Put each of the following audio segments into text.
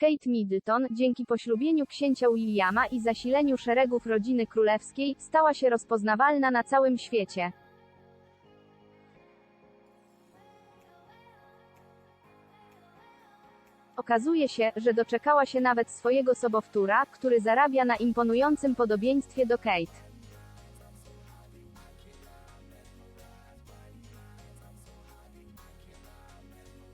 Kate Middleton, dzięki poślubieniu księcia Williama i zasileniu szeregów rodziny królewskiej, stała się rozpoznawalna na całym świecie. Okazuje się, że doczekała się nawet swojego sobowtóra, który zarabia na imponującym podobieństwie do Kate.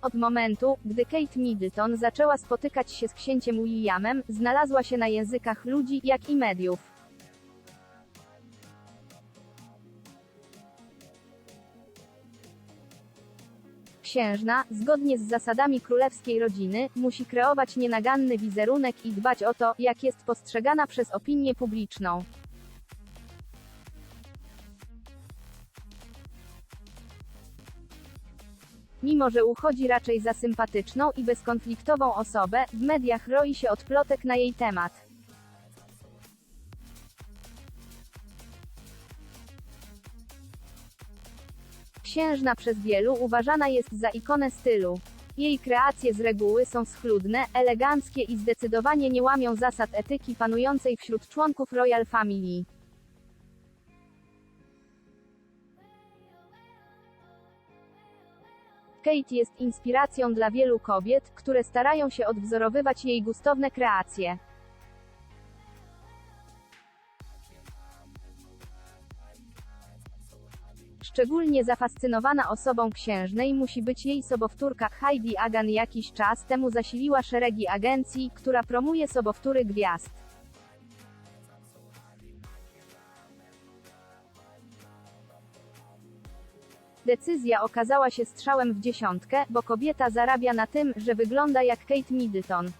Od momentu, gdy Kate Middleton zaczęła spotykać się z księciem Williamem, znalazła się na językach ludzi, jak i mediów. Księżna, zgodnie z zasadami królewskiej rodziny, musi kreować nienaganny wizerunek i dbać o to, jak jest postrzegana przez opinię publiczną. Mimo, że uchodzi raczej za sympatyczną i bezkonfliktową osobę, w mediach roi się od plotek na jej temat. Księżna przez wielu uważana jest za ikonę stylu. Jej kreacje z reguły są schludne, eleganckie i zdecydowanie nie łamią zasad etyki panującej wśród członków Royal Family. Kate jest inspiracją dla wielu kobiet, które starają się odwzorowywać jej gustowne kreacje. Szczególnie zafascynowana osobą księżnej musi być jej sobowtórka Heidi Agan jakiś czas temu zasiliła szeregi agencji, która promuje sobowtóry gwiazd. Decyzja okazała się strzałem w dziesiątkę, bo kobieta zarabia na tym, że wygląda jak Kate Middleton.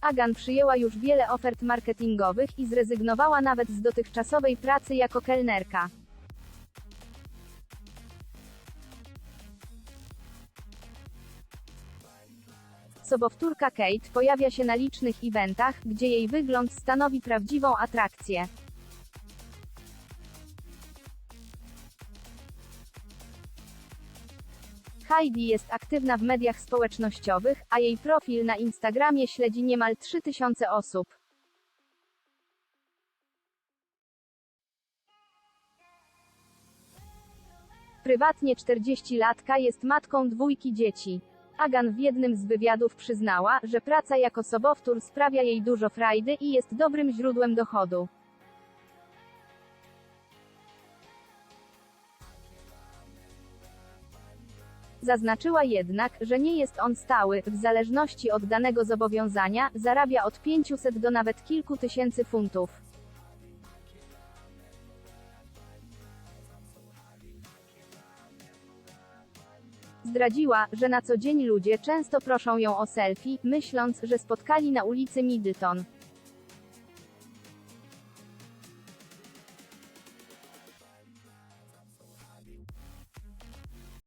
Agan przyjęła już wiele ofert marketingowych i zrezygnowała nawet z dotychczasowej pracy jako kelnerka. Sobowtórka Kate pojawia się na licznych eventach, gdzie jej wygląd stanowi prawdziwą atrakcję. Heidi jest aktywna w mediach społecznościowych, a jej profil na Instagramie śledzi niemal 3000 osób. Prywatnie 40-latka jest matką dwójki dzieci. Agan w jednym z wywiadów przyznała, że praca jako sobowtór sprawia jej dużo frajdy i jest dobrym źródłem dochodu. Zaznaczyła jednak, że nie jest on stały, w zależności od danego zobowiązania, zarabia od 500 do nawet kilku tysięcy funtów. Zdradziła, że na co dzień ludzie często proszą ją o selfie, myśląc, że spotkali na ulicy Middleton.